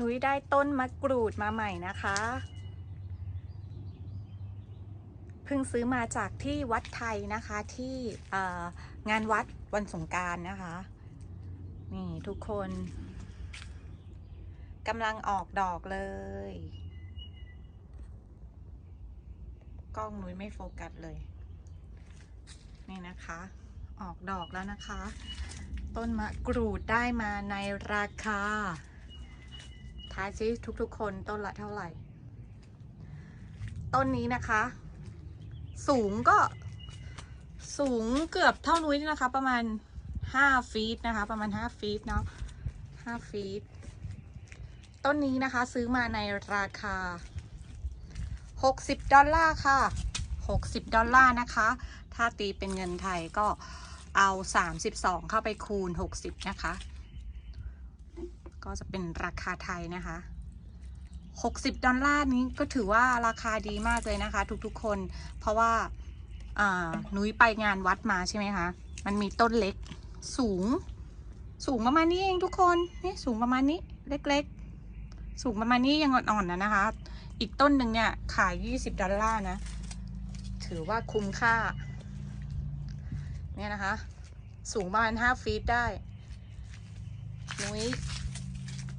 นุ้ยได้ต้นมะกรูดมาใหม่นะคะเพิ่งซื้อมาจากที่วัดไทยนะคะที่งานวัดวันสงการนะคะ นี่ทุกคนกำลังออกดอกเลย กล้องนุ้ยไม่โฟกัสเลย นี่นะคะ ออกดอกแล้วนะคะ ต้นมะกรูดได้มาในราคา ทายซิทุกๆ คนต้นละเท่าไหร่ ต้นนี้นะคะ สูงก็ สูงเกือบเท่านุ้ยนี่นะคะ ประมาณ5ฟีตนะคะ ประมาณ5ฟีตเนาะ5ฟีตต้นนี้นะคะซื้อมาในราคา 60 ดอลลาร์ค่ะ 60 ดอลลาร์นะคะ ถ้าตีเป็นเงินไทยก็เอา 32 เข้าไปคูณ 60 นะคะ ก็จะเป็นราคาไทยนะคะ 60 ดอลลาร์นี้ก็ถือว่าราคาดีมากเลยนะคะ ทุกๆคน เพราะว่านุ้ยไปงานวัดมาใช่ไหมคะ มันมีต้นเล็กสูง สูงประมาณนี้เองทุกคนนี่สูงประมาณนี้เล็กๆ สูงประมาณนี้ยังอ่อนๆนะนะคะ อีกต้นหนึ่งเนี่ยขาย 20 ดอลลาร์นะ ถือว่าคุ้มค่า เนี่ยนะคะ สูงประมาณ 5 ฟีตได้นุ้ย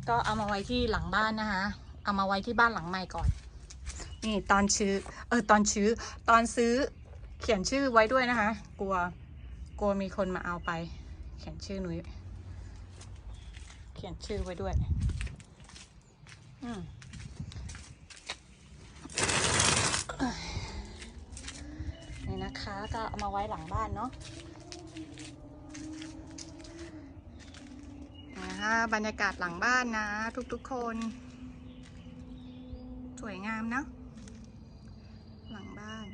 ก็เอามาไว้ที่หลังบ้านนะคะ เอามาไว้ที่บ้านหลังใหม่ก่อน นี่ตอนชื้อ เออตอนชื้อ ตอนซื้อเขียนชื่อไว้ด้วยนะคะ กลัว กลัวมีคนมาเอาไป เขียนชื่อนุ้ยเขียนชื่อไว้ด้วย อืมนี่นะคะ ก็เอามาไว้หลังบ้านเนาะ นะคะบรรยากาศหลังบ้านนะ ทุกๆคน สวยงามนะ หลังบ้าน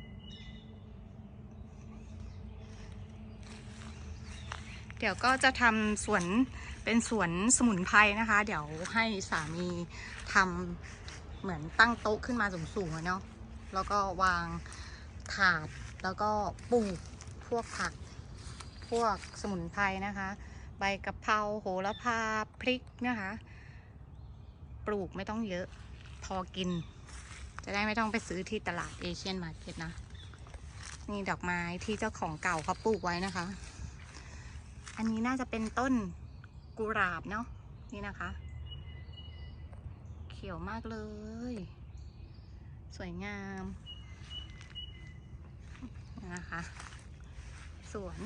เดี๋ยวก็จะทำสวนเป็นสวนสมุนไพรนะคะ เดี๋ยวให้สามีทำเหมือนตั้งโต๊ะขึ้นมาสูงๆอะเนาะแล้วก็วางถาดแล้วก็ปลูกพวกผัก พวกสมุนไพรนะคะ ใบกะเพราโหระพาพริกนะคะ ปลูกไม่ต้องเยอะ พอกิน จะได้ไม่ต้องไปซื้อที่ตลาดเอเชียนมาร์เก็ตนะ นี่ดอกไม้ที่เจ้าของเก่าเขาปลูกไว้นะคะ อันนี้น่าจะเป็นต้นกุหลาบเนาะนี่นะคะ เขียวมากเลย สวยงามนะคะ สวน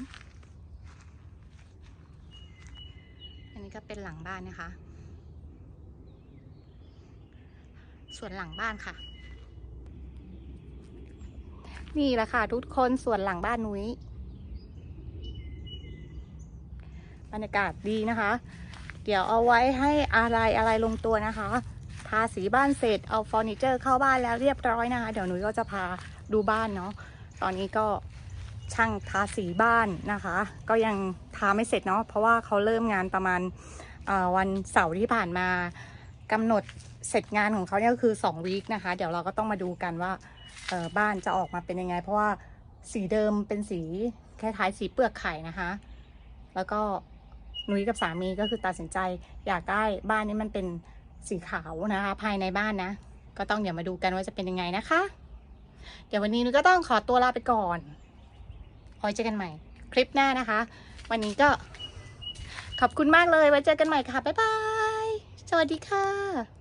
อั นี้ก็เป็นหลังบ้านนะคะ ส่วนหลังบ้านค่ะ นี่แหละค่ะ ทุกคนส่วนหลังบ้านนุ้ยบรรยากาศดีนะคะ เดี๋ยวเอาไว้ให้อะไรอะไรลงตัวนะคะ ทาสีบ้านเสร็จเอาเฟอร์นิเจอร์เข้าบ้านแล้วเรียบร้อยนะคะ เดี๋ยวนุ้ยก็จะพาดูบ้านเนาะตอนนี้ก็ ช่างทาสีบ้านนะคะ ก็ยังทาไม่เสร็จเนาะเพราะว่าเขาเริ่มงานประมาณวันเสาร์ที่ผ่านมากำหนดเสร็จงานของเขาเนี่ยก็คือ2วีคนะคะ เดี๋ยวเราก็ต้องมาดูกันว่าบ้านจะออกมาเป็นยังไง เพราะว่าสีเดิมเป็นสีคล้ายๆสีเปลือกไข่นะคะ แล้วก็นุ้ยกับสามีก็คือตัดสินใจอยากได้บ้านนี้มันเป็นสีขาวนะคะ ภายในบ้านนะ ก็ต้องเดี๋ยวมาดูกันว่าจะเป็นยังไงนะคะ เดี๋ยววันนี้นุ้ยก็ต้องขอตัวลาไปก่อน ไว้เจอกันใหม่คลิปหน้านะคะ วันนี้ก็ขอบคุณมากเลยไว้เจอกันใหม่ค่ะ บ๊ายบาย สวัสดีค่ะ